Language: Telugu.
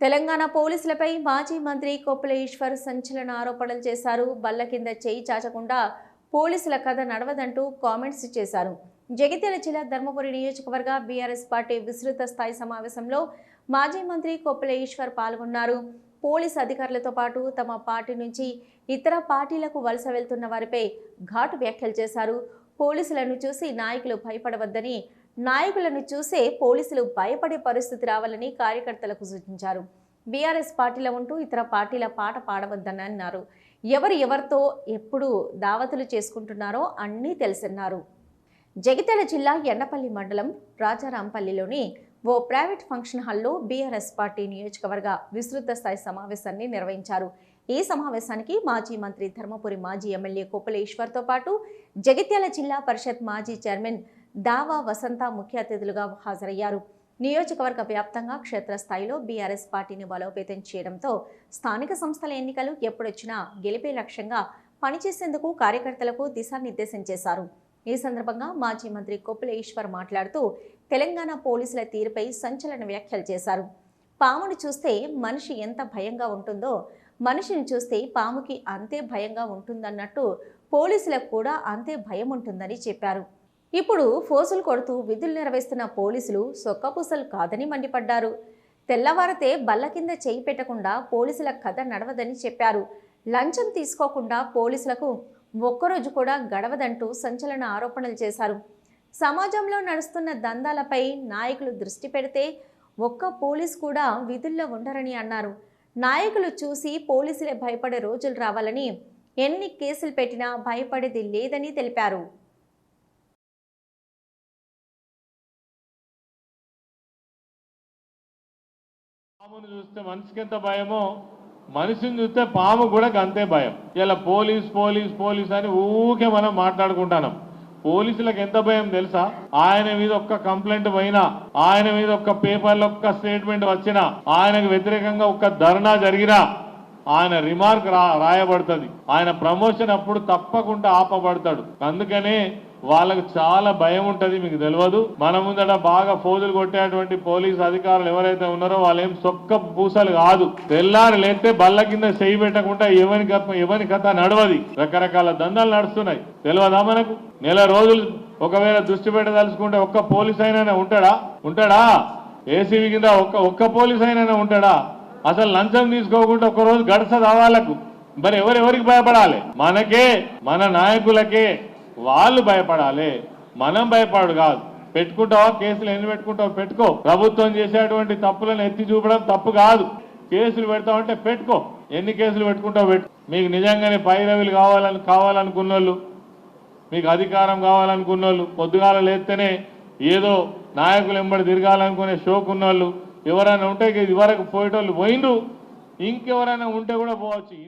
తెలంగాణ పోలీసులపై మాజీ మంత్రి కొప్పుల ఈశ్వర్ సంచలన ఆరోపణలు చేశారు. బల్ల కింద చేయి చాచకుండా పోలీసుల కథ నడవదంటూ కామెంట్స్ చేశారు. జగిత్యాల జిల్లా ధర్మపురి నియోజకవర్గ బీఆర్ఎస్ పార్టీ విస్తృత స్థాయి సమావేశంలో మాజీ మంత్రి కొప్పుల ఈశ్వర్ పాల్గొన్నారు. పోలీస్ అధికారులతో పాటు తమ పార్టీ నుంచి ఇతర పార్టీలకు వలస వెళ్తున్న వారిపై ఘాటు వ్యాఖ్యలు చేశారు. పోలీసులను చూసి నాయకులు భయపడవద్దని నాయకులను చూసే పోలీసులు భయపడే పరిస్థితి రావాలని కార్యకర్తలకు సూచించారు. బీఆర్ఎస్ పార్టీలో ఉంటూ ఇతర పార్టీల పాట పాడవద్దని అన్నారు. ఎవరు ఎవరితో ఎప్పుడు దావతులు చేసుకుంటున్నారో అన్నీ తెలిసన్నారు. జగిత్యాల జిల్లా ఎండపల్లి మండలం రాజారాంపల్లిలోని ఓ ప్రైవేట్ ఫంక్షన్ హాల్లో బీఆర్ఎస్ పార్టీ నియోజకవర్గ విస్తృత స్థాయి సమావేశాన్ని నిర్వహించారు. ఈ సమావేశానికి మాజీ మంత్రి ధర్మపురి మాజీ ఎమ్మెల్యే కోపలేశ్వర్తో పాటు జగిత్యాల జిల్లా పరిషత్ మాజీ చైర్మన్ దావా వసంత ముఖ్య అతిథులుగా హాజరయ్యారు. నియోజకవర్గ వ్యాప్తంగా క్షేత్రస్థాయిలో బీఆర్ఎస్ పార్టీని బలోపేతం చేయడంతో స్థానిక సంస్థల ఎన్నికలు ఎప్పుడొచ్చినా గెలిపే లక్ష్యంగా పనిచేసేందుకు కార్యకర్తలకు దిశానిర్దేశం చేశారు. ఈ సందర్భంగా మాజీ మంత్రి కొప్పుల ఈశ్వర్ మాట్లాడుతూ తెలంగాణ పోలీసుల తీరుపై సంచలన వ్యాఖ్యలు చేశారు. పాముని చూస్తే మనిషి ఎంత భయంగా ఉంటుందో మనిషిని చూస్తే పాముకి అంతే భయంగా ఉంటుందన్నట్టు పోలీసులకు కూడా అంతే భయం ఉంటుందని చెప్పారు. ఇప్పుడు ఫోజులు కొడుతూ విధులు నిర్వహిస్తున్న పోలీసులు సొక్కపూసలు కాదని మండిపడ్డారు. తెల్లవారితే బల్ల కింద చేయి పెట్టకుండా పోలీసుల కథ నడవదని చెప్పారు. లంచం తీసుకోకుండా పోలీసులకు ఒక్కరోజు కూడా గడవదంటూ సంచలన ఆరోపణలు చేశారు. సమాజంలో నడుస్తున్న దందాలపై నాయకులు దృష్టి పెడితే ఒక్క పోలీస్ కూడా విధుల్లో ఉండరని అన్నారు. నాయకులు చూసి పోలీసులే భయపడే రోజులు రావాలని ఎన్ని కేసులు పెట్టినా భయపడేది లేదని తెలిపారు. పామును చూస్తే మనిషికి ఎంత భయమో మనిషిని చూస్తే పాము కూడా అంతే భయం. ఇలా పోలీస్ పోలీస్ పోలీస్ అని ఊకే మనం మాట్లాడుకుంటాం పోలీసులకు ఎంత భయం తెలుసా? ఆయన మీద ఒక్క కంప్లైంట్ పోయినా ఆయన మీద ఒక్క పేపర్లో ఒక్క స్టేట్మెంట్ వచ్చినా ఆయనకు వ్యతిరేకంగా ఒక్క ధర్నా జరిగినా ఆయన రిమార్క్ రాయబడుతుంది. ఆయన ప్రమోషన్ అప్పుడు తప్పకుండా ఆపబడతాడు. అందుకనే వాళ్ళకు చాలా భయం ఉంటుంది మీకు తెలియదు మన ముందట బాగా ఫోజులు కొట్టేటువంటి పోలీస్ అధికారులు ఎవరైతే ఉన్నారో వాళ్ళు ఏం సొక్క పూసలు కాదు. తెల్లారి లేస్తే బల్ల కింద చేయి పెట్టకుండా ఎవరి ఎవరి కథ నడవది. రకరకాల దందాలు నడుస్తున్నాయి. తెలియదా మనకు? నెల రోజులు ఒకవేళ దృష్టి పెట్టదలుచుకుంటే ఒక్క పోలీస్ అయినా ఉంటాడా? ఉంటాడా? ఏసీబీ కింద ఒక్క ఒక్క పోలీస్ అయినా ఉంటాడా? అసలు లంచం తీసుకోకుండా ఒక రోజు గడసదా వాళ్ళకు? మరి ఎవరెవరికి భయపడాలి? మనకే మన నాయకులకే. వాళ్ళు భయపడాలి మనం భయపడు కాదు. పెట్టుకుంటావా? కేసులు ఎన్ని పెట్టుకుంటావు? పెట్టుకో. ప్రభుత్వం చేసేటువంటి తప్పులను ఎత్తి చూపడం తప్పు కాదు. కేసులు పెడతావంటే పెట్టుకో. ఎన్ని కేసులు పెట్టుకుంటావు పెట్టు. మీకు నిజంగానే పైరవిలు కావాలని కావాలనుకున్న వాళ్ళు మీకు అధికారం కావాలనుకున్న వాళ్ళు పొద్దుగాల లేస్తేనే ఏదో నాయకులు ఎంబడి తిరగాలనుకునే షోకు ఉన్నోళ్ళు ఎవరైనా ఉంటే ఇది వరకు పోయేటోళ్ళు పోయిండ్రు. ఇంకెవరైనా ఉంటే కూడా పోవచ్చు.